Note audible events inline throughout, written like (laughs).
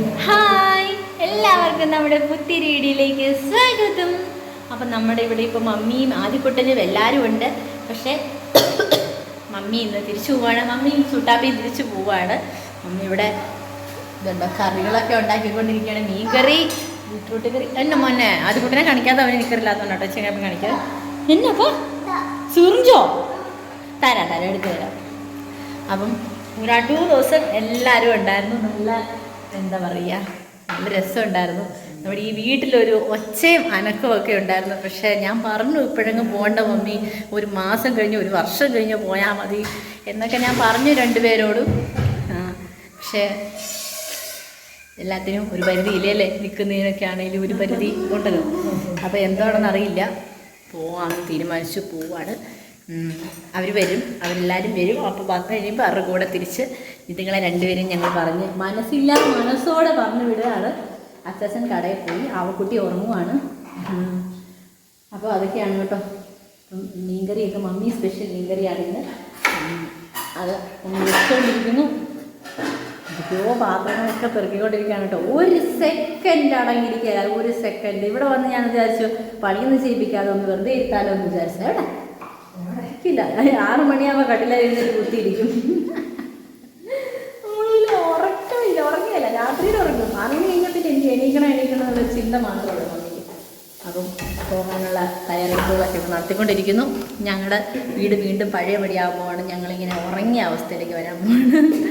Hi. എല്ലാവർക്കും നമ്മുടെ പുത്തി സ്വാഗതം. അപ്പം നമ്മുടെ ഇവിടെ ഇപ്പോൾ മമ്മിയും ആദ്യക്കുട്ടനും എല്ലാവരും ഉണ്ട്. പക്ഷേ മമ്മി ഇന്ന് തിരിച്ചു പോവാണ്. മമ്മിയും സുട്ടാപ്പിയും തിരിച്ചു പോവാണ്. മമ്മി ഇവിടെ ഇതുണ്ടോ കറികളൊക്കെ ഉണ്ടാക്കിക്കൊണ്ടിരിക്കുകയാണ്. മീൻ കറി ബീട്രൂട്ട് കറി. എന്നെ മോനെ ആദ്യക്കുട്ടനെ കാണിക്കാതെ അവന് നിൽക്കറില്ലാത്തതുകൊണ്ട് കേട്ടോ ചെങ്ങപ്പം കാണിക്കാതെ. എന്നപ്പോ സുറിഞ്ചോ? തരാം തരാം എടുത്തു തരാം. അപ്പം ഒരു അടൂ ദിവസം എല്ലാവരും ഉണ്ടായിരുന്നു. നല്ല എന്താ പറയുക നല്ല രസമുണ്ടായിരുന്നു. നമ്മുടെ ഈ വീട്ടിലൊരു ഒച്ചയും അനക്കവും ഒക്കെ ഉണ്ടായിരുന്നു. പക്ഷേ ഞാൻ പറഞ്ഞു ഇപ്പോഴെങ്ങും പോകണ്ട മമ്മി. ഒരു മാസം കഴിഞ്ഞ് ഒരു വർഷം കഴിഞ്ഞ് പോയാൽ മതി. എന്നൊക്കെ ഞാൻ പറഞ്ഞു രണ്ടുപേരോടും. പക്ഷേ എല്ലാത്തിനും ഒരു പരിധി ഇല്ലല്ലേ നിൽക്കുന്നതിനൊക്കെ ആണെങ്കിലും ഒരു പരിധി ഉണ്ടല്ലോ. അപ്പോൾ എന്താണെന്നറിയില്ല പോവാന്ന് തീരുമാനിച്ചു പോവാണ്. അവർ വരും അവരെല്ലാവരും വരും. അപ്പോൾ വന്നു കഴിയുമ്പോൾ അവരുടെ കൂടെ തിരിച്ച് ഇതുങ്ങളെ രണ്ടുപേരും ഞങ്ങൾ പറഞ്ഞ് മനസ്സില്ല മനസ്സോടെ പറഞ്ഞു വിടുകയാണ്. അച്ഛൻ കടയിൽ പോയി. ആവക്കുട്ടി ഉറങ്ങുവാണ്. അപ്പോൾ അതൊക്കെയാണ് കേട്ടോ. മീൻകറിയൊക്കെ മമ്മി സ്പെഷ്യൽ മീൻകറിയാണ് ഇന്ന്. അത് വെച്ചുകൊണ്ടിരിക്കുന്നു എന്തൊക്കെയോ പാത്രങ്ങളൊക്കെ പെറുക്കിക്കൊണ്ടിരിക്കുകയാണ് കേട്ടോ. ഒരു സെക്കൻഡ് അടങ്ങിയിരിക്കുക ഒരു സെക്കൻഡ് ഇവിടെ വന്ന് ഞാൻ വിചാരിച്ചു പണിയൊന്നും ചെയ്യിപ്പിക്കാതെ ഒന്ന് വെറുതെ ഇരുത്താലോ എന്ന് വിചാരിച്ചു എവിടെ ഇല്ല ആറു മണിയാകുമ്പോൾ കട്ടില എഴുന്നേറ്റ് കുത്തിയിരിക്കും. ഉറക്കമില്ല. ഉറങ്ങിയല്ല. രാത്രിയിൽ ഉറങ്ങും. കഴിഞ്ഞാൽ പിന്നെ എനിക്ക് എണീക്കണം എണീക്കണം എന്നുള്ള ചിന്ത മാത്രമേ ഉള്ളൂ അപ്പം പോകാനുള്ള തയ്യാറെടുപ്പുകളൊക്കെ നടത്തിക്കൊണ്ടിരിക്കുന്നു. ഞങ്ങളുടെ വീട് വീണ്ടും പഴയപടിയാകുമ്പോഴാണ് ഞങ്ങളിങ്ങനെ ഉറങ്ങിയ അവസ്ഥയിലേക്ക് വരാൻ പോകുന്നത്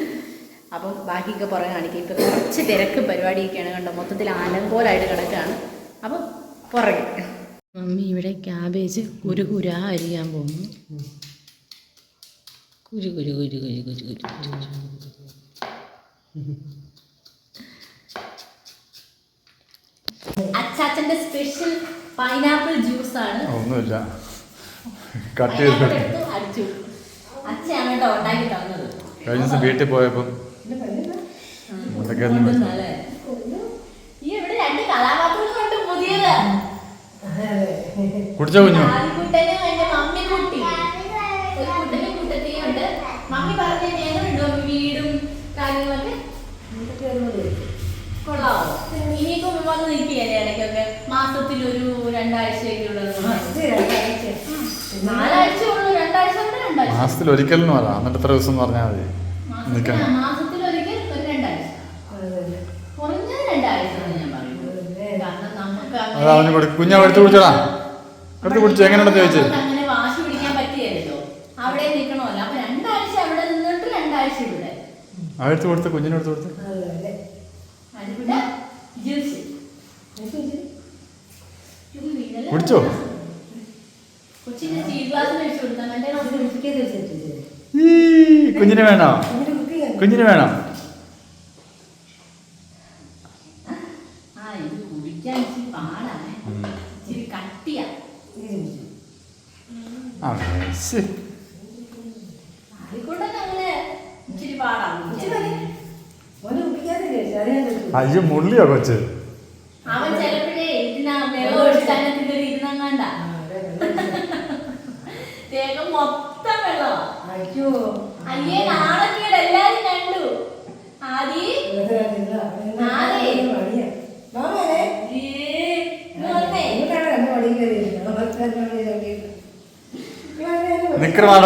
അപ്പം ബാക്കിയൊക്കെ പുറകെ കാണിക്കുക ഇപ്പോൾ കുറച്ച് തിരക്ക് പരിപാടിയൊക്കെയാണ് കണ്ടോ. മൊത്തത്തിൽ ആലങ്കോലായിട്ട് കിടക്കുകയാണ് അപ്പം പുറകെ. മമ്മി ഇവിടെ ക്യാബേജ് കുരു കുരാ അരിയാൻ പോകുന്നു കുരു കുരു കുരു കുരു കുരു കുരു അച്ചാച്ചന്റെ സ്പെഷ്യൽ പൈനാപ്പിൾ ജ്യൂസ് ആണ് ഒന്നുമില്ല കട്ട് ചെയ്ത് അടിച്ചു അച്ഛയാണ് കേട്ടോ ഉണ്ടാക്കി തന്നത് കഴിഞ്ഞ ദിവസം വീട്ടിൽ പോയപ്പോൾ? ഈ ഇവിടെ രണ്ട് കഥാപാത്രങ്ങളുണ്ട് പുതിയത് കുടിച്ചോ കുഞ്ഞു? കുട്ടി. ഒരു മാസത്തിൽ ഒരു എന്ന് പറയാം മാസത്തിൽ എന്നിട്ട് എത്ര ദിവസം പറഞ്ഞാൽ മതി. നിൽക്കണം മാസത്തിൽ- മാസത്തിലൊരിക്കൽ ഒരു രണ്ടാഴ്ച കുറഞ്ഞത് രണ്ടാഴ്ച എന്ന് ഞാൻ പറയുന്നത് കാരണം നമുക്ക് അത് അവന് കൊടുക്കും കുഞ്ഞാ എടുത്ത് കുടിച്ചോടാ. എടുത്ത് കുടിച്ചു എങ്ങനെയുണ്ടെന്ന് ചോദിച്ചത് അങ്ങനെ വാശി പിടിക്കാൻ പറ്റിയല്ലോ. അവിടെ നിൽക്കണമല്ലോ അപ്പൊ രണ്ടാഴ്ച അവിടെ നിന്നിട്ട് രണ്ടാഴ്ച ഇവിടെ. കൊടുത്ത് കുഞ്ഞിനെ എടുത്ത് കൊടുത്ത്. കുടിച്ചോ? കുഞ്ഞിന് വേണോ? കുഞ്ഞിന് വേണോ ആ ഇത് കുടിക്കാൻ ഇച്ചിരി പാടാണ് ഇച്ചിരി കട്ടിയാ ആ ശ്ശെ. അതുകൊണ്ട് അങ്ങനെ ഇച്ചിരി പാടാണ് അയ്യോ മുള്ളിയോ കൊച്ച്. അവൻ ചിലപ്പോഴേ ഇതിനാ വെള്ളം ഇരുന്നങ്ങാണ്ട മൊത്തം അയ്യേ. എല്ലാരും കണ്ടു. ആദി?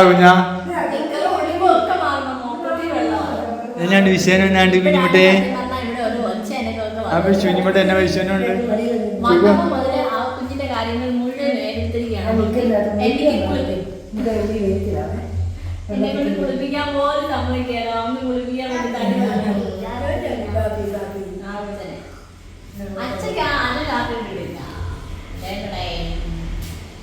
കുഞ്ഞാ. വെള്ളമാ എന്നാണ്ട് കുഞ്ഞുമുട്ടേ? ആ വന്നു. കുഞ്ഞുമുട്ട എന്നാ മുതൽ ആ കുഞ്ഞിന്റെ കാര്യങ്ങൾ മുഴുവൻ എടുത്തിരിക്കുകയാണ് എനിക്ക് കുളിപ്പി എന്നെ കൊണ്ട് കുളിപ്പിക്കാൻ പോലും സമ്മതിക്കാലോ അമ്മ കുളിപ്പിക്കാൻ വേണ്ടി തടി വന്നു. ആ, അവിടെ തന്നെ. അച്ഛക്ക് ആ അന്ന കാപ്പി ഇട്ടിട്ടില്ല. വേണ്ടടേ.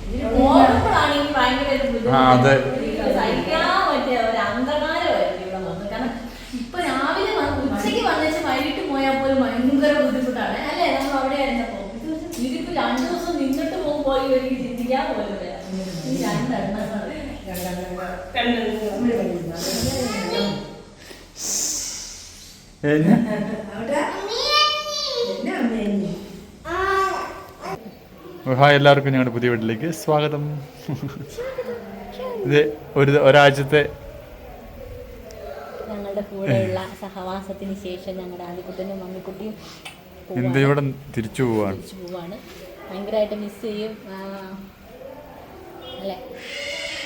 ഇതിന് ഓടുമ്പോഴാണെങ്കിൽ ഭയങ്കര ഒരു ബുദ്ധിമുട്ട്. ആ, അതെ. എനിക്ക് സഹിക്കാൻ പറ്റിയ ഒരു അന്ധകാരമായിരുന്നു ഇവിടെ വന്നത്. കാരണം ഇപ്പൊ രാവിലെ വന്ന് ഉച്ചയ്ക്ക് വന്നേച്ച് വൈകിട്ട് പോയാൽ പോലും ഭയങ്കര ബുദ്ധിമുട്ടാണ് അല്ലേ നമ്മൾ അവിടെ ആയിരുന്നപ്പോ ഇതിപ്പോ രണ്ടു ദിവസം പോകുമ്പോൾ എനിക്ക് ചിന്തിക്കാൻ പോലും ഇല്ല. ഈ. എന്നാ ഹായ് എല്ലാവർക്കും ഞങ്ങളുടെ പുതിയ വീട്ടിലേക്ക് സ്വാഗതം ഇത് ഒരു ഒരാഴ്ചത്തെ ഞങ്ങളുടെ കൂടെയുള്ള സഹവാസത്തിന് ശേഷം ഞങ്ങളുടെ ആദിക്കുട്ടനും മമ്മിക്കുട്ടിയും പോവാണ്. ഇവിടെ തിരിച്ചു പോവാണ് തിരിച്ചു പോവാണ് ഭയങ്കരമായിട്ട് മിസ് ചെയ്യും. അല്ലെ?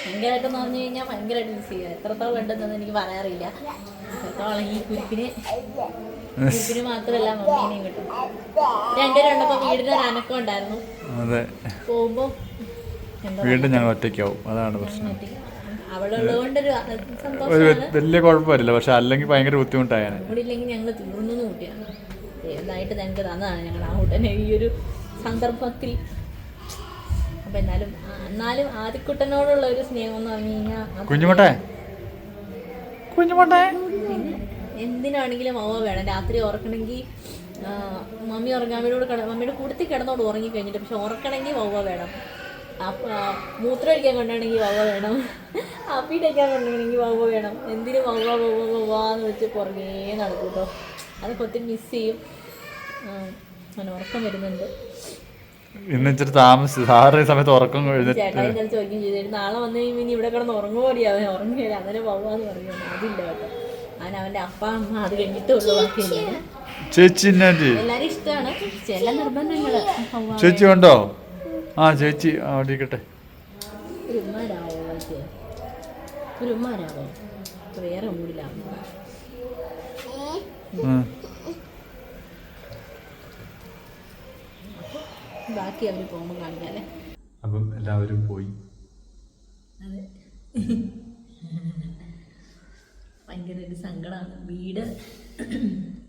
ഭയങ്കരമായിട്ടെന്ന് പറഞ്ഞു കഴിഞ്ഞാൽ ഭയങ്കരമായിട്ട് മിസ് ചെയ്യുക. എത്രത്തോളം ഉണ്ടെന്നൊന്നും എനിക്ക് പറയാറില്ല. എത്രത്തോളം ഈ കുരിപ്പിന് കുരിപ്പിന് മാത്രമല്ല മമ്മീനെയും കിട്ടും. രണ്ടുപേരും ഉണ്ടപ്പോൾ വീടിനൊരു അനക്കം ഉണ്ടായിരുന്നു. എന്താ വീണ്ടും ഞങ്ങൾ ഒറ്റയ്ക്കാവും. അതാണ് പ്രശ്നം. ഒരു വലിയ കുഴപ്പമില്ല. പക്ഷെ അല്ലെങ്കിൽ ഭയങ്കര ബുദ്ധിമുട്ടായാണ് ഞങ്ങൾ തീർന്നു കൂട്ടിയാണ് ദൈവമായിട്ട് ഞങ്ങൾക്ക് തന്നതാണ് ഞങ്ങൾ ആ ഉടനെ ഈ ഒരു സന്ദർഭത്തിൽ. അപ്പം എന്നാലും എന്നാലും ആദിക്കുട്ടനോടുള്ള ഒരു സ്നേഹം എന്ന് പറഞ്ഞു കഴിഞ്ഞാൽ കുഞ്ഞുമോട്ടെ? കുഞ്ഞുമോട്ടെ? എന്തിനാണെങ്കിലും അവ വേണം. രാത്രി ഉറക്കണമെങ്കിൽ മമ്മി ഉറങ്ങാമ്മയോട് കിട മമ്മിയുടെ കൂടുത്തി കിടന്നോട് ഉറങ്ങി കഴിഞ്ഞിട്ട് പക്ഷെ ഉറക്കണമെങ്കിൽ വവ്വ വേണം. ആ, മൂത്രം ഒഴിക്കാൻ കൊണ്ടാണെങ്കിൽ വവ്വ വേണം. അപ്പിയിട്ടയ്ക്കാൻ കൊണ്ടാണെങ്കിൽ വവ്വ വേണം. എന്തിനും വവ്വ വവ്വ വവ്വാന്ന് വെച്ച് പുറകേ നടക്കും കേട്ടോ. അതൊക്കെ ഒത്തിരി മിസ് ചെയ്യും. ഞാൻ അങ്ങനെ ഉറക്കം വരുന്നുണ്ട്. ഇന്ന് ഇച്ചിരി താമസിച്ചു സാറ് ഈ സമയത്ത് ഉറക്കം കഴിഞ്ഞിട്ട്. ഇന്നലെ നാളെ വന്നു കഴിയുമ്പോൾ ഇനി ഇവിടെ കിടന്ന് ഉറങ്ങുമോടി അവൻ ഉറങ്ങിയില്ല പറഞ്ഞു. അതില്ല കേട്ടോ. അവൻ അവന്റെ അപ്പ അമ്മ അത് കഴിഞ്ഞിട്ടേ ഉള്ളൂ ബാക്കിയില്ല? ചേച്ചി എന്നാറ്റി എല്ലാരും ഇഷ്ടമാണ് ചില നിർബന്ധങ്ങൾ. വവ്വാ ചേച്ചി ഉണ്ടോ? ആ ചേച്ചി അവിടെ ഇരിക്കട്ടെ. ഒരു ഉമ്മാരാവോ വായിക്ക് ഒരു ഉമ്മാരാവോ? ഇപ്പൊ വേറെ മൂടിലാണ് ഉം. ബാക്കി അവർ പോകുമ്പോൾ കാണിക്കാല്ലേ അപ്പം എല്ലാവരും പോയി. അതെ. ഭയങ്കര ഒരു സങ്കടമാണ് വീട്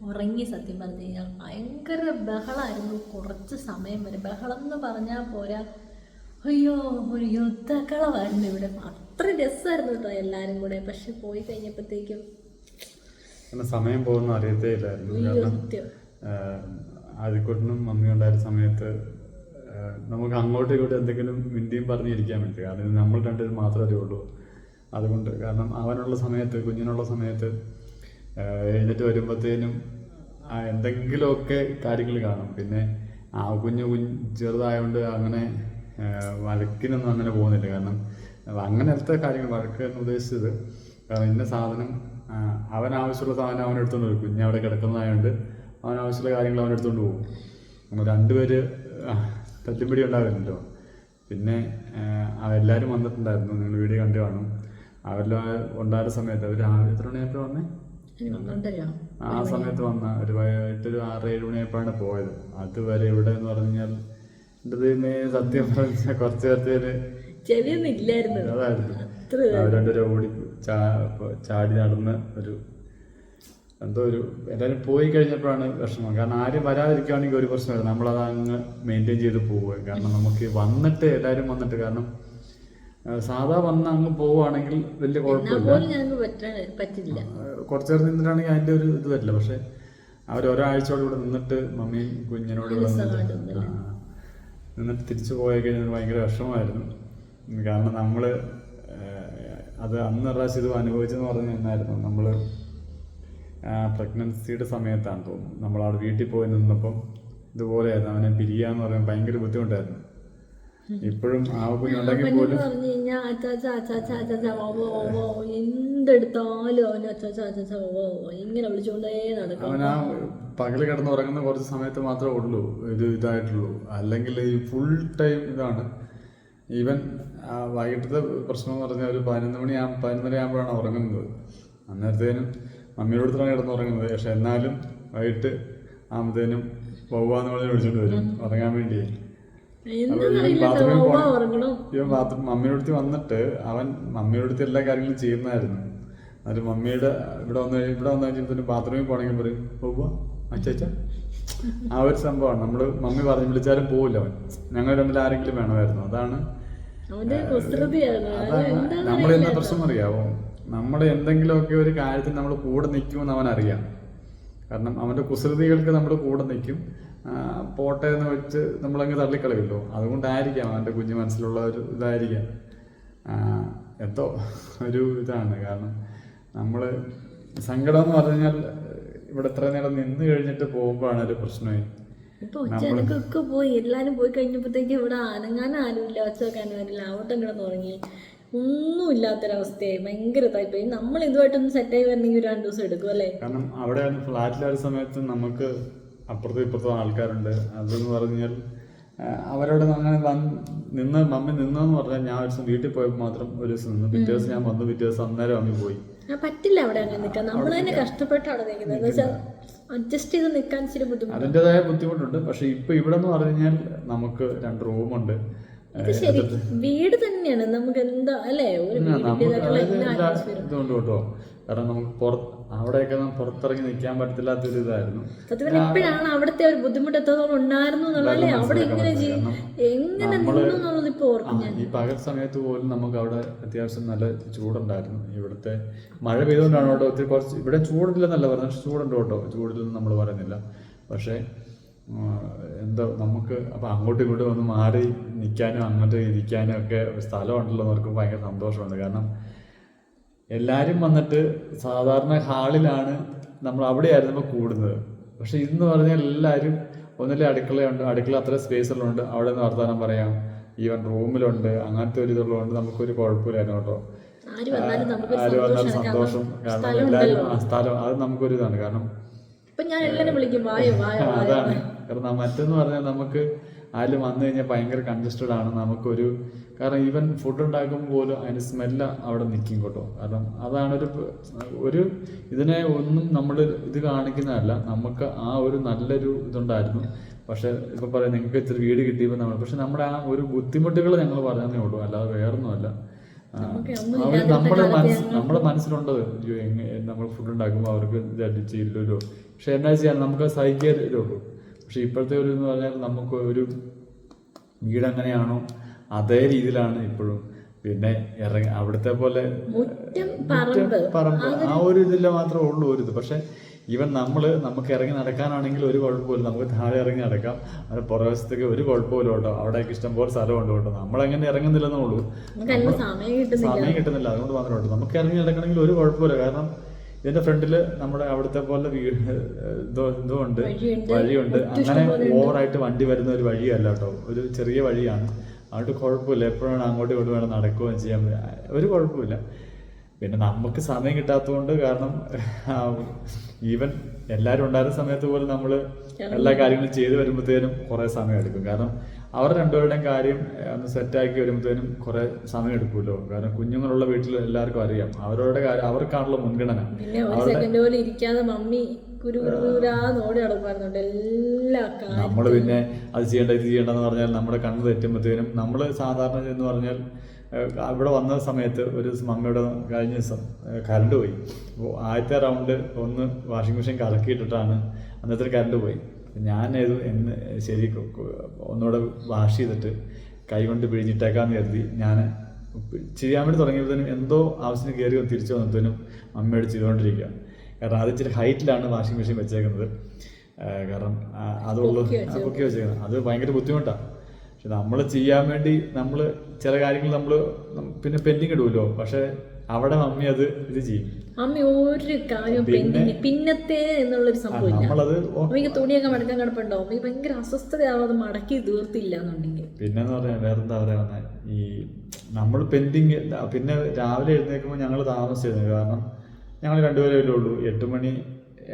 ഉറങ്ങി സത്യം പറഞ്ഞു കഴിഞ്ഞാൽ ഭയങ്കര ബഹളമായിരുന്നു കുറച്ച് സമയം വരെ. ബഹളം എന്ന് പറഞ്ഞാൽ പോരാ അയ്യോ ഒരു യുദ്ധക്കളമായിരുന്നു ഇവിടെ. അത്ര രസമായിരുന്നു കേട്ടോ എല്ലാവരും കൂടെ. പക്ഷെ പോയി കഴിഞ്ഞപ്പോഴത്തേക്കും സമയം പോകുന്ന അറിയത്തേ ഇല്ലായിരുന്നു. കാരണം ആദ്യക്കൂട്ടനും മമ്മി ഉണ്ടായിരുന്ന സമയത്ത് നമുക്ക് അങ്ങോട്ടും ഇങ്ങോട്ടും എന്തെങ്കിലും മിണ്ടിയും പറഞ്ഞിരിക്കാൻ പറ്റും കാരണം നമ്മൾ രണ്ടുപേരും മാത്രമേ ഉള്ളൂ അതുകൊണ്ട് കാരണം അവനുള്ള സമയത്ത് കുഞ്ഞിനുള്ള സമയത്ത് എഴുന്നേറ്റ് വരുമ്പോഴത്തേനും എന്തെങ്കിലുമൊക്കെ കാര്യങ്ങൾ കാണും. പിന്നെ ആ കുഞ്ഞു കുഞ്ഞ് ചെറുതായതുകൊണ്ട് അങ്ങനെ വഴക്കിനൊന്നും അങ്ങനെ പോകുന്നില്ല. കാരണം അങ്ങനത്തെ കാര്യങ്ങൾ വഴക്ക് എന്ന് ഉദ്ദേശിച്ചത് കാരണം ഇന്ന സാധനം അവൻ ആവശ്യമുള്ള സാധനം അവൻ എടുത്തുകൊണ്ട് പോകും കുഞ്ഞ് അവിടെ കിടക്കുന്നതായതുകൊണ്ട് അവൻ ആവശ്യമുള്ള കാര്യങ്ങൾ അവൻ എടുത്തുകൊണ്ട് പോകും രണ്ടുപേര് ആ, തല്ലുപിടി ഉണ്ടാവില്ലല്ലോ പിന്നെ അവരെല്ലാവരും വന്നിട്ടുണ്ടായിരുന്നു. നിങ്ങൾ വീഡിയോ കണ്ടു കാണും. അവരെല്ലാം ഉണ്ടായ സമയത്ത് അവർ രാവിലെ എത്ര മണിയായപ്പോൾ വന്നേ? ആ സമയത്ത് വന്ന ഒരു വയറ്റൊരു ആറ് ഏഴ് മണിയായപ്പോഴാണ് പോയത്. അതുവരെ ഇവിടെ എന്ന് പറഞ്ഞു കഴിഞ്ഞാൽ എന്റെ ദൈവമേ സത്യം പറഞ്ഞാൽ കുറച്ച് പേർത്തേര് ചെവിയൊന്നും ഇല്ലായിരുന്നു. അതായിരുന്നു. രണ്ടുപേരും ഓടി ചാടി നടന്ന് ഒരു എന്തോ ഒരു എല്ലാവരും പോയി കഴിഞ്ഞപ്പോഴാണ് വിഷമം. കാരണം ആരും വരാതിരിക്കുകയാണെങ്കിൽ ഒരു പ്രശ്നമില്ല. നമ്മളത് അങ്ങ് മെയിന്റെയിൻ ചെയ്ത് പോവുക. കാരണം നമുക്ക് വന്നിട്ട് എല്ലാവരും വന്നിട്ട് കാരണം സാധാ വന്ന് അങ്ങ് പോവുകയാണെങ്കിൽ വലിയ കുഴപ്പമില്ല. കുറച്ച് നേരം നിന്നിട്ടാണെങ്കിൽ അതിന്റെ ഒരു ഇത് വരില്ല. പക്ഷെ അവർ ഒരാഴ്ചയോട് ഇവിടെ നിന്നിട്ട് മമ്മിയും കുഞ്ഞിനോട് ഇവിടെ നിന്നിട്ട് നിന്നിട്ട് തിരിച്ചു പോയി കഴിഞ്ഞാൽ ഭയങ്കര വിഷമമായിരുന്നു. കാരണം നമ്മൾ അത് അന്ന് പ്രാവശ്യം ഇത് അനുഭവിച്ചെന്ന് പറഞ്ഞു തന്നായിരുന്നു. നമ്മൾ പ്രഗ്നൻസിയുടെ സമയത്താണ് തോന്നുന്നു. നമ്മളവിടെ വീട്ടിൽ പോയി നിന്നപ്പം ഇതുപോലെയായിരുന്നു അവനെ പിരിയാന്ന് പറയുമ്പോൾ ഭയങ്കര ബുദ്ധിമുട്ടായിരുന്നു. ഇപ്പോഴും ആ കുഞ്ഞുണ്ടെങ്കിൽ പോലും പറഞ്ഞു കഴിഞ്ഞാൽ അച്ചാച്ച അച്ചാച്ച അച്ചാച്ച ഓവോ ഓവോ എന്തെടുത്താലും അവന് അച്ചാച്ച അച്ചാച്ച ഓവോ ഇങ്ങനെ വിളിച്ചുകൊണ്ടേ നടക്കും. അവൻ ആ പകൽ കിടന്ന് ഉറങ്ങുന്ന കുറച്ച് സമയത്ത് മാത്രമേ ഉള്ളൂ. ഇത് ഇതായിട്ടുള്ളൂ. അല്ലെങ്കിൽ ഈ ഫുൾ ടൈം ഇതാണ്. ഈവൻ ആ വൈകിട്ടത്തെ പ്രശ്നം എന്ന് പറഞ്ഞാൽ ഒരു പതിനൊന്ന് മണി പതിനൊന്നര ആകുമ്പോഴാണ് ഉറങ്ങുന്നത്. അന്നേരത്തേനും മമ്മിയുടെ അടുത്താണ് കിടന്ന് ഉറങ്ങുന്നത് പക്ഷെ എന്നാലും വൈകിട്ട് ആകുമ്പത്തേനും വവ്വാന്ന് പറഞ്ഞ് വിളിച്ചോണ്ട് വരും. ഉറങ്ങാൻ വേണ്ടി ഇവൻ ബാത്റൂം മമ്മിയുടെ അടുത്ത് വന്നിട്ട് അവൻ മമ്മിയുടെ അടുത്ത് എല്ലാ കാര്യങ്ങളും ചെയ്യുന്നതായിരുന്നു. അത് മമ്മിയുടെ ഇവിടെ വന്ന് ഇവിടെ വന്നു കഴിഞ്ഞപ്പോൾ ബാത്റൂമിൽ പോകണമെങ്കിൽ പറയും പോവാ അച്ചച്ച. ആ ഒരു സംഭവമാണ്. നമ്മൾ മമ്മി പറഞ്ഞു വിളിച്ചാലും പോവില്ല അവൻ. ഞങ്ങൾ രണ്ടിൽ ആരെങ്കിലും വേണമായിരുന്നു. അതാണ് നമ്മൾ എന്താ പ്രശ്നം അറിയാവോ? നമ്മൾ എന്തെങ്കിലുമൊക്കെ ഒരു കാര്യത്തിൽ നമ്മൾ കൂടെ നിൽക്കുമെന്ന് അവൻ അറിയാം. കാരണം അവന്റെ കുസൃതികൾക്ക് നമ്മൾ കൂടെ നിൽക്കും. പോട്ടെ എന്ന് വെച്ച് നമ്മളങ്ങ് തള്ളിക്കളയുമല്ലോ. അതുകൊണ്ടായിരിക്കാം അവന്റെ കുഞ്ഞു മനസ്സിലുള്ള ഒരു ഇതായിരിക്കാം. എന്തോ ഒരു ഇതാണ്. കാരണം നമ്മൾ സങ്കടം എന്ന് പറഞ്ഞാൽ ഇവിടെ ഇത്ര നേരം നിന്ന് കഴിഞ്ഞിട്ട് പോകുമ്പോഴാണ് ഒരു പ്രശ്നമായി ഇപ്പൊ ഉച്ചനക്കൊക്കെ പോയി. എല്ലാരും പോയി കഴിഞ്ഞപ്പോഴത്തേക്ക് ഇവിടെ അനങ്ങാൻ ആരുമില്ല. ഒച്ച വെക്കാൻ ആരുമില്ല അവിടെ കിടന്ന് ഉറങ്ങി ഒന്നും ഇല്ലാത്തൊരവസ്ഥയായി ഭയങ്കര ഇതായിപ്പോയി നമ്മൾ ഇതുമായിട്ടൊന്ന് സെറ്റായി വരണമെങ്കിൽ ഒരു രണ്ട് ദിവസം എടുക്കും അല്ലേ? കാരണം അവിടെ ഫ്ലാറ്റിലൊരു സമയത്ത് നമുക്ക് അപ്പുറത്തും ഇപ്പുറത്തും ആൾക്കാരുണ്ട്. അതെന്ന് പറഞ്ഞാൽ അവരോട് അങ്ങനെ വന്ന് നിന്ന് മമ്മി നിന്നെന്ന് പറഞ്ഞാൽ ഞാൻ ഒരു ദിവസം വീട്ടിൽ പോയപ്പോൾ മാത്രം ഒരു ദിവസം നിന്ന്. പിറ്റേ ദിവസം ഞാൻ വന്നു പിറ്റേ ദിവസം അന്നേരം മമ്മി പോയി. പറ്റില്ല അവിടെ അങ്ങനെ നിൽക്കാൻ. നമ്മൾ തന്നെ കഷ്ടപ്പെട്ടാണ് നിൽക്കുന്നത്. അഡ്ജസ്റ്റ് ചെയ്ത് നിൽക്കാൻ ഇച്ചിരി ബുദ്ധിമുട്ട് അതിന്റെതായ ബുദ്ധിമുട്ടുണ്ട്. പക്ഷെ ഇപ്പൊ ഇവിടെ എന്ന് പറഞ്ഞു കഴിഞ്ഞാൽ നമുക്ക് രണ്ട് റൂമുണ്ട്. ശരി വീട് തന്നെയാണ്. നമുക്ക് എന്താ അല്ലേ? ഒരു. ഇതുകൊണ്ട് കേട്ടോ. കാരണം നമുക്ക് പുറത്ത് അവിടെയൊക്കെ പുറത്തിറങ്ങി നിൽക്കാൻ പറ്റത്തില്ലാത്തൊരു ഇതായിരുന്നു. സത്യം ഇപ്പോഴാണ് അവിടുത്തെ ഒരു ബുദ്ധിമുട്ട് എത്രത്തോളം ഉണ്ടായിരുന്നു എന്നുള്ളതല്ലേ അവിടെ എങ്ങനെ എങ്ങനെ ഞാൻ. ഈ പകൽ സമയത്ത് പോലും നമുക്ക് അവിടെ അത്യാവശ്യം നല്ല ചൂടുണ്ടായിരുന്നു. ഇവിടുത്തെ മഴ പെയ്തുകൊണ്ടാണ് കേട്ടോ ഒത്തിരി കുറച്ച് ഇവിടെ ചൂടില്ലെന്നല്ല പറഞ്ഞത് പക്ഷെ ചൂടുണ്ട് കേട്ടോ. ചൂടില്ലെന്ന് നമ്മൾ പറയുന്നില്ല. പക്ഷേ എന്തോ നമുക്ക് അപ്പം അങ്ങോട്ടും ഇങ്ങോട്ടും ഒന്ന് മാറി നിൽക്കാനും അങ്ങോട്ട് ഇരിക്കാനും ഒക്കെ ഒരു സ്ഥലമുണ്ടല്ലോ എന്ന് ഓർക്കുമ്പോൾ ഭയങ്കര സന്തോഷമുണ്ട്. കാരണം എല്ലാവരും വന്നിട്ട് സാധാരണ ഹാളിലാണ് നമ്മൾ അവിടെയായിരുന്നു നമ്മൾ കൂടുന്നത്. പക്ഷേ ഇതെന്ന് പറഞ്ഞാൽ എല്ലാവരും ഒന്നിലെ അടുക്കളയുണ്ട് അടുക്കള അത്ര സ്പേസ് ഉള്ളതുകൊണ്ട് അവിടെ നിന്ന് വർത്തമാനം പറയാം. ഈവൻ റൂമിലുണ്ട് അങ്ങനത്തെ ഒരു ഇതുള്ളതുകൊണ്ട് നമുക്കൊരു കുഴപ്പമില്ലായിരുന്നു കേട്ടോ ആര് വന്നാലും സന്തോഷം കാരണം സ്ഥലം എല്ലാവരും സ്ഥലം അത് നമുക്കൊരു ഇതാണ്. കാരണം (laughs) അതാണ്. കാരണം മറ്റെന്ന് പറഞ്ഞാൽ നമുക്ക് ആരും വന്നു കഴിഞ്ഞാൽ ഭയങ്കര കൺജസ്റ്റഡ് ആണ്. നമുക്കൊരു കാരണം ഈവൻ ഫുഡ് ഉണ്ടാക്കുമ്പോൾ പോലും അതിന് സ്മെല്ല് അവിടെ നിൽക്കും കേട്ടോ. കാരണം അതാണൊരു ഒരു ഒരു ഇതിനെ ഒന്നും നമ്മൾ ഇത് കാണിക്കുന്നതല്ല. നമുക്ക് ആ ഒരു നല്ലൊരു ഇതുണ്ടായിരുന്നു. പക്ഷെ ഇപ്പൊ പറയാം നിങ്ങൾക്ക് ഇത്തിരി വീട് കിട്ടിയപ്പോൾ നമ്മൾ പക്ഷെ നമ്മുടെ ആ ഒരു ബുദ്ധിമുട്ടുകൾ ഞങ്ങൾ പറഞ്ഞതേ ഉള്ളൂ. അല്ലാതെ വേറൊന്നുമല്ല. അവർ നമ്മുടെ മനസ്സ് നമ്മുടെ മനസ്സിലുണ്ടത് നമ്മൾ ഫുഡ് ഉണ്ടാക്കുമ്പോൾ അവർക്ക് ചെയ്യില്ലല്ലോ പക്ഷെ എന്നാ ചെയ്യാൻ? നമുക്ക് സഹിക്കാതേ ഉള്ളൂ. പക്ഷെ ഇപ്പോഴത്തെ ഒരു എന്ന് പറഞ്ഞാൽ നമുക്ക് ഒരു വീട് അങ്ങനെയാണോ അതേ രീതിയിലാണ് ഇപ്പോഴും. പിന്നെ ഇറങ്ങി അവിടുത്തെ പോലെ പറമ്പ്. ആ ഒരു ഇതിൽ മാത്രമേ ഉള്ളൂ ഒരു ഇത്. പക്ഷെ ഈവൻ നമ്മൾ നമുക്ക് ഇറങ്ങി നടക്കാനാണെങ്കിൽ ഒരു കുഴപ്പമില്ല. നമുക്ക് താഴെ ഇറങ്ങി നടക്കാം. അത് പുറവശത്തേക്ക് ഒരു കുഴപ്പമില്ല കേട്ടോ. അവിടേക്ക് ഇഷ്ടംപോലെ സ്ഥലമുണ്ട് കേട്ടോ. നമ്മളെങ്ങനെ ഇറങ്ങുന്നില്ലെന്നേ ഉള്ളൂ. കിട്ടുന്നില്ല. സമയം കിട്ടുന്നില്ല. അതുകൊണ്ട് മാത്രമേ ഉള്ളൂ. നമുക്ക് ഇറങ്ങി നടക്കണമെങ്കിൽ ഒരു കുഴപ്പമില്ല. കാരണം ഇതിന്റെ ഫ്രണ്ടിൽ നമ്മുടെ അവിടുത്തെ പോലെ ഉണ്ട് വഴിയുണ്ട്. അങ്ങനെ ഓവറായിട്ട് വണ്ടി വരുന്ന ഒരു വഴിയല്ല കേട്ടോ. ഒരു ചെറിയ വഴിയാണ്. അതുകൊണ്ട് കുഴപ്പമില്ല. എപ്പോഴാണ് അങ്ങോട്ടും ഇങ്ങോട്ടും വേണം നടക്കുകയും ചെയ്യാൻ ഒരു കുഴപ്പമില്ല. പിന്നെ നമുക്ക് സമയം കിട്ടാത്തതുകൊണ്ട് കാരണം ഈവൻ എല്ലാവരും ഉണ്ടായിരുന്ന സമയത്ത് പോലും നമ്മൾ എല്ലാ കാര്യങ്ങളും ചെയ്തു വരുമ്പോഴത്തേനും കുറേ സമയം എടുക്കും. കാരണം അവർ രണ്ടുപേരുടെയും കാര്യം ഒന്ന് സെറ്റാക്കി വരുമ്പോഴത്തേനും കുറേ സമയം എടുക്കുമല്ലോ കാരണം കുഞ്ഞുങ്ങളുള്ള വീട്ടിൽ എല്ലാവർക്കും അറിയാം. അവരുടെ കാര്യം അവർക്കാണല്ലോ മുൻഗണന. പിന്നെ ഒരു സെക്കൻഡ് പോലും ഇരിക്കാതെ മമ്മി നമ്മൾ പിന്നെ അത് ചെയ്യേണ്ട ഇത് ചെയ്യേണ്ടെന്ന് പറഞ്ഞാൽ നമ്മുടെ കണ്ണ് തെറ്റുമ്പോഴത്തേനും നമ്മൾ സാധാരണ എന്ന് പറഞ്ഞാൽ ഇവിടെ വന്ന സമയത്ത് ഒരു ദിവസം മമ്മിയുടെ കഴിഞ്ഞ ദിവസം കരണ്ട് കറണ്ട് പോയി. അപ്പോൾ ആദ്യത്തെ റൗണ്ട് ഒന്ന് വാഷിംഗ് മെഷീൻ കറക്കിയിട്ടിട്ടാണ് അന്നത്തെ കറണ്ട് പോയി. ഞാൻ ഇത് എന്ന് ശരി ഒന്നുകൂടെ വാഷ് ചെയ്തിട്ട് കൈ കൊണ്ട് പിഴിഞ്ഞിട്ടേക്കാന്ന് കരുതി ഞാൻ ചെയ്യാൻ വേണ്ടി തുടങ്ങിയപ്പോഴത്തേനും എന്തോ ആവശ്യത്തിന് കയറി തിരിച്ചു വന്നപ്പോഴത്തേനും അമ്മയോട് ചെയ്തുകൊണ്ടിരിക്കുക കാരണം അത് ഇച്ചിരി ഹൈറ്റിലാണ് വാഷിംഗ് മെഷീൻ വെച്ചേക്കുന്നത്. കാരണം അതുള്ളൂ. പൊക്കി വെച്ചേക്കുന്നത്. അത് ഭയങ്കര ബുദ്ധിമുട്ടാണ് പക്ഷെ നമ്മൾ ചെയ്യാൻ വേണ്ടി നമ്മൾ ചില കാര്യങ്ങൾ നമ്മൾ പിന്നെ പെൻഡിങ് ഇടുമല്ലോ പക്ഷെ അവിടെ മമ്മി അത് ഇത് ചെയ്യും. മമ്മി ഒരു കാര്യം പെൻഡിങ് പിന്നത്തെ എന്നുള്ളൊരു ഒരു സംഭവം അമ്മയ്ക്ക് തുണിയൊക്കെ മടക്കാൻ കിടപ്പുണ്ടോ? അമ്മയ്ക്ക് ഭയങ്കര അസ്വസ്ഥതയാവാതെ മടക്കി തീർത്തില്ല എന്നുണ്ടെങ്കിൽ. പിന്നെന്ന് പറഞ്ഞാൽ വേറെന്താ പറയാ ഈ നമ്മൾ പെൻഡിങ് പിന്നെ രാവിലെ എഴുന്നേൽക്കുമ്പോൾ ഞങ്ങൾ താമസിച്ചിരുന്നു. കാരണം ഞങ്ങൾ രണ്ടുപേരെ ഉള്ളൂ. എട്ട് മണി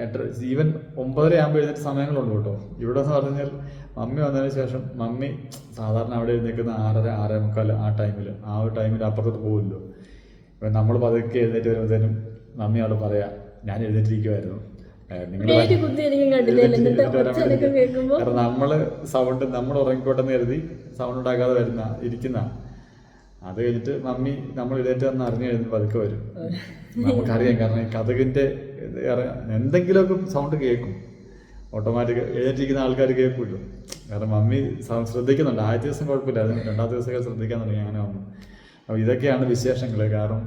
എട്ടര ഈവൻ ഒമ്പതര ആകുമ്പോൾ എഴുന്നേറ്റ് സമയങ്ങളുണ്ട് കേട്ടോ. ഇവിടെ എന്ന് പറഞ്ഞാൽ മമ്മി വന്നതിന് ശേഷം മമ്മി സാധാരണ അവിടെ എഴുന്നേൽക്കുന്ന ആറര ആറേ മുക്കാൽ ആ ടൈമിൽ ആ ഒരു ടൈമിൽ അപ്പുറത്തോട്ട് പോകുമല്ലോ ഇപ്പം നമ്മൾ പതുക്കെ എഴുന്നേറ്റ് വരുമ്പോഴത്തേനും മമ്മി അവിടെ പറയാ. ഞാൻ എഴുന്നേറ്റിരിക്കുമായിരുന്നു കാരണം നമ്മൾ സൗണ്ട് നമ്മൾ ഉറങ്ങിക്കോട്ടെന്ന് കരുതി സൗണ്ട് ഉണ്ടാക്കാതെ വരുന്ന ഇരിക്കുന്ന. അത് കഴിഞ്ഞിട്ട് മമ്മി നമ്മൾ എഴുന്നേറ്റ് വന്ന് അറിഞ്ഞു കഴിഞ്ഞ് പതുക്കെ വരും. (laughs) നമുക്കറിയാം കാരണം ഈ കഥകിന്റെ എന്തെങ്കിലുമൊക്കെ സൗണ്ട് കേൾക്കും. ഓട്ടോമാറ്റിക് എഴുന്നേറ്റിരിക്കുന്ന ആൾക്കാർ കേൾക്കുമല്ലോ കാരണം മമ്മി ശ്രദ്ധിക്കുന്നുണ്ട്. ആദ്യ ദിവസം കുഴപ്പമില്ലായിരുന്നു. രണ്ടാമത്തെ ദിവസമൊക്കെ ശ്രദ്ധിക്കാൻ തുടങ്ങി അങ്ങനെ വന്നു. അപ്പോൾ ഇതൊക്കെയാണ് വിശേഷങ്ങൾ കാരണം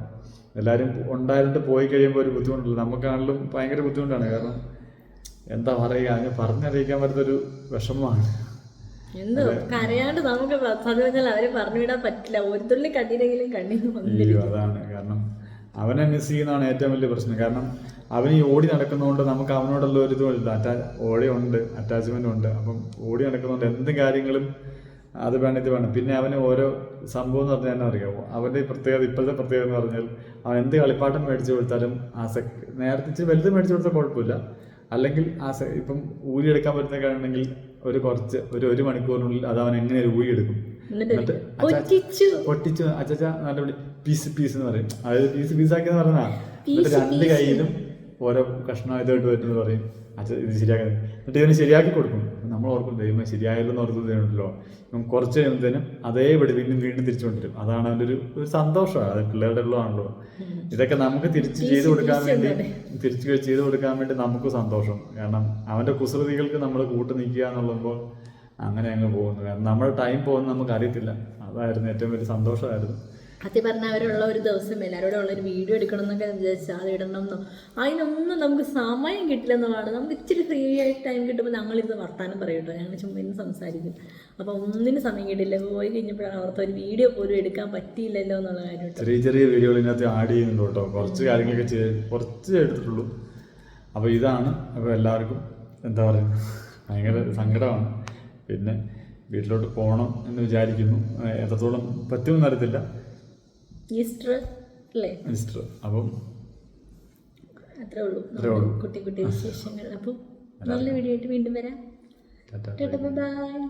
എല്ലാവരും ഉണ്ടായിട്ട് പോയി കഴിയുമ്പോൾ ഒരു ബുദ്ധിമുട്ടില്ല നമുക്കാണെങ്കിലും ഭയങ്കര ബുദ്ധിമുട്ടാണ്. കാരണം എന്താ പറയുക? അതിന് പറഞ്ഞറിയിക്കാൻ പറ്റുന്നൊരു വിഷമമാണ്. എന്തോ കരയാണ്ട് നമുക്ക് പ- സത്യം പറഞ്ഞാൽ അവരെ പറ്റില്ല. ഒരു തുള്ളി കണ്ണീരെങ്കിലും അയ്യോ അതാണ്. കാരണം അവനെ മിസ് ചെയ്യുന്നതാണ് ഏറ്റവും വലിയ പ്രശ്നം. കാരണം അവൻ ഈ ഓടി നടക്കുന്നതുകൊണ്ട് നമുക്ക് അവനോടുള്ള ഒരു ഇതുമില്ല അറ്റാ ഓടി ഉണ്ട് അറ്റാച്ച്മെന്റ് ഉണ്ട്. അപ്പം ഓടി നടക്കുന്നതുകൊണ്ട് എന്ത് കാര്യങ്ങളും അത് വേണം ഇത് വേണം. പിന്നെ അവന് ഓരോ സംഭവം എന്ന് പറഞ്ഞാൽ തന്നെ അറിയാമോ അവന്റെ പ്രത്യേകത ഇപ്പോഴത്തെ പ്രത്യേകത എന്ന് പറഞ്ഞാൽ അവൻ എന്ത് കളിപ്പാട്ടം മേടിച്ചു കൊടുത്താലും ആ സെക് നേരത്തെ വലുത് മേടിച്ചു കൊടുത്താൽ കുഴപ്പമില്ല. അല്ലെങ്കിൽ ആ സെ ഇപ്പം ഊരിയെടുക്കാൻ പറ്റുന്നൊക്കെയാണെങ്കിൽ ഒരു കുറച്ച് ഒരു ഒരു മണിക്കൂറിനുള്ളിൽ അത് അവൻ എങ്ങനെ ഊരിയെടുക്കും എന്നിട്ട് പൊട്ടിച്ചു. അച്ചച്ച നല്ല പീസ് പീസ് എന്ന് പറയും. അതായത് പീസ് പീസാക്കി എന്ന് പറഞ്ഞാൽ രണ്ട് കയ്യിലും ഓരോ കഷ്ണം ഇതായിട്ട് പറ്റുമെന്ന് പറയും. അച്ഛ ഇത് ശരിയാക്കാൻ. എന്നിട്ട് ഇവന് ശരിയാക്കി കൊടുക്കും. നമ്മൾ ഓർക്കും ദൈവമേ ശരിയായല്ലോ എന്ന് ഓർത്ത് തരുമല്ലോ ഇവൻ കുറച്ച് കഴിയുമ്പോഴത്തേനും അതേപടി വീണ്ടും വീണ്ടും തിരിച്ചു കൊണ്ടുവരും അതാണ് അവന്റെ ഒരു ഒരു സന്തോഷമാണ്. അത് പിള്ളേരുടെ ഉള്ളതാണല്ലോ. ഇതൊക്കെ നമുക്ക് തിരിച്ച് ചെയ്ത് കൊടുക്കാൻ വേണ്ടി തിരിച്ച് ചെയ്ത് കൊടുക്കാൻ വേണ്ടി നമുക്ക് സന്തോഷം. കാരണം അവന്റെ കുസൃതികൾക്ക് നമ്മൾ കൂട്ട് നിൽക്കുക എന്നുള്ളപ്പോൾ അങ്ങനെ അങ്ങ് പോകുന്നു. കാരണം നമ്മുടെ ടൈം പോകുന്നത് നമുക്ക് അറിയത്തില്ല അതായിരുന്നു ഏറ്റവും വലിയ സന്തോഷമായിരുന്നു. സത്യം പറഞ്ഞാൽ അവരുള്ള ഒരു ദിവസം എല്ലാവരോടും ഉള്ള ഒരു വീഡിയോ എടുക്കണം എന്നൊക്കെ വിചാരിച്ചാൽ അത് ഇടണം എന്നോ അതിനൊന്നും നമുക്ക് സമയം കിട്ടില്ലെന്നുള്ളതാണ്. നമുക്ക് ഇച്ചിരി ഫ്രീ ആയിട്ട് ടൈം കിട്ടുമ്പോൾ ഞങ്ങളിരുന്ന് വർത്താനം പറയും കേട്ടോ. ഞങ്ങൾ ചുമ്മാ ഇന്ന് സംസാരിക്കും. അപ്പോൾ ഒന്നിനും സമയം കിട്ടില്ല. പോയി കഴിഞ്ഞപ്പോഴാണ് അവർക്ക് ഒരു വീഡിയോ പോലും എടുക്കാൻ പറ്റിയില്ലല്ലോ എന്നുള്ള കാര്യം ചെറിയ ചെറിയ വീഡിയോകൾ ഇതിനകത്ത് ആഡ് ചെയ്യുന്നുണ്ട് കേട്ടോ. കുറച്ച് കാര്യങ്ങളൊക്കെ ചെയ്ത് കുറച്ച് എടുത്തിട്ടുള്ളൂ. അപ്പോൾ ഇതാണ് അപ്പോൾ എല്ലാവർക്കും എന്താ പറയുക ഭയങ്കര സങ്കടമാണ്. പിന്നെ വീട്ടിലോട്ട് പോകണം എന്ന് വിചാരിക്കുന്നു. എത്രത്തോളം പറ്റുമെന്ന് അറിയത്തില്ല. ഈസ്റ്റർ അല്ലേ? മിസ്റ്റർ അപ്പം അത്രേ ഉള്ളൂ. കുട്ടി കുട്ടി വിശേഷങ്ങൾ. അപ്പം നല്ല വീഡിയോ ആയിട്ട് വീണ്ടും വരാം. ബൈ.